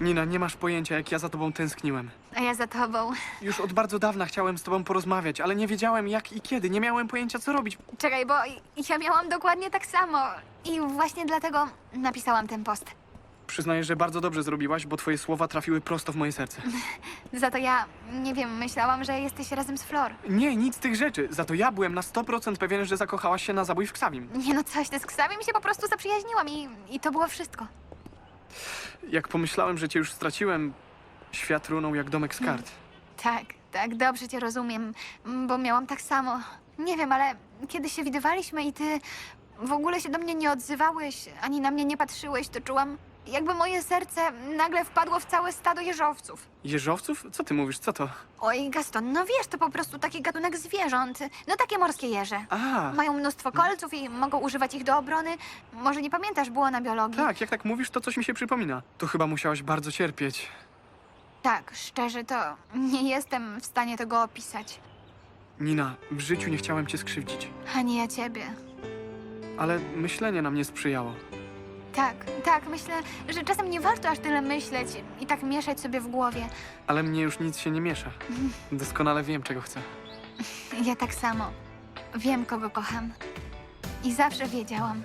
Nina, nie masz pojęcia, jak ja za tobą tęskniłem. A ja za tobą. Już od bardzo dawna chciałem z tobą porozmawiać, ale nie wiedziałem jak i kiedy. Nie miałem pojęcia, co robić. Czekaj, bo ja miałam dokładnie tak samo. I właśnie dlatego napisałam ten post. Przyznaję, że bardzo dobrze zrobiłaś, bo twoje słowa trafiły prosto w moje serce. Za to ja, nie wiem, myślałam, że jesteś razem z Flor. Nie, nic z tych rzeczy. Za to ja byłem na 100% pewien, że zakochałaś się na zabój w Ksawim. Nie no coś, ty z Ksawiem się po prostu zaprzyjaźniłam i, i to było wszystko. Jak pomyślałem, że cię już straciłem, świat runął jak domek z kart. Tak, tak, dobrze cię rozumiem, bo miałam tak samo. Nie wiem, ale kiedy się widywaliśmy i ty w ogóle się do mnie nie odzywałeś, ani na mnie nie patrzyłeś, to czułam, jakby moje serce nagle wpadło w całe stado jeżowców. Jeżowców? Co ty mówisz? Co to? Oj, Gaston, no wiesz, to po prostu taki gatunek zwierząt. No takie morskie jeże. A, Mają mnóstwo kolców i mogą używać ich do obrony. Może nie pamiętasz, było na biologii. tak, jak tak mówisz, to coś mi się przypomina. To chyba musiałaś bardzo cierpieć. Tak, szczerze to nie jestem w stanie tego opisać. Nina, w życiu nie chciałem cię skrzywdzić, Ani ja ciebie. ale myślenie nam nie sprzyjało. Tak, tak, myślę, że czasem nie warto aż tyle myśleć i tak mieszać sobie w głowie. Ale mnie już nic się nie miesza. Doskonale wiem, czego chcę. Ja tak samo. Wiem, kogo kocham. I zawsze wiedziałam.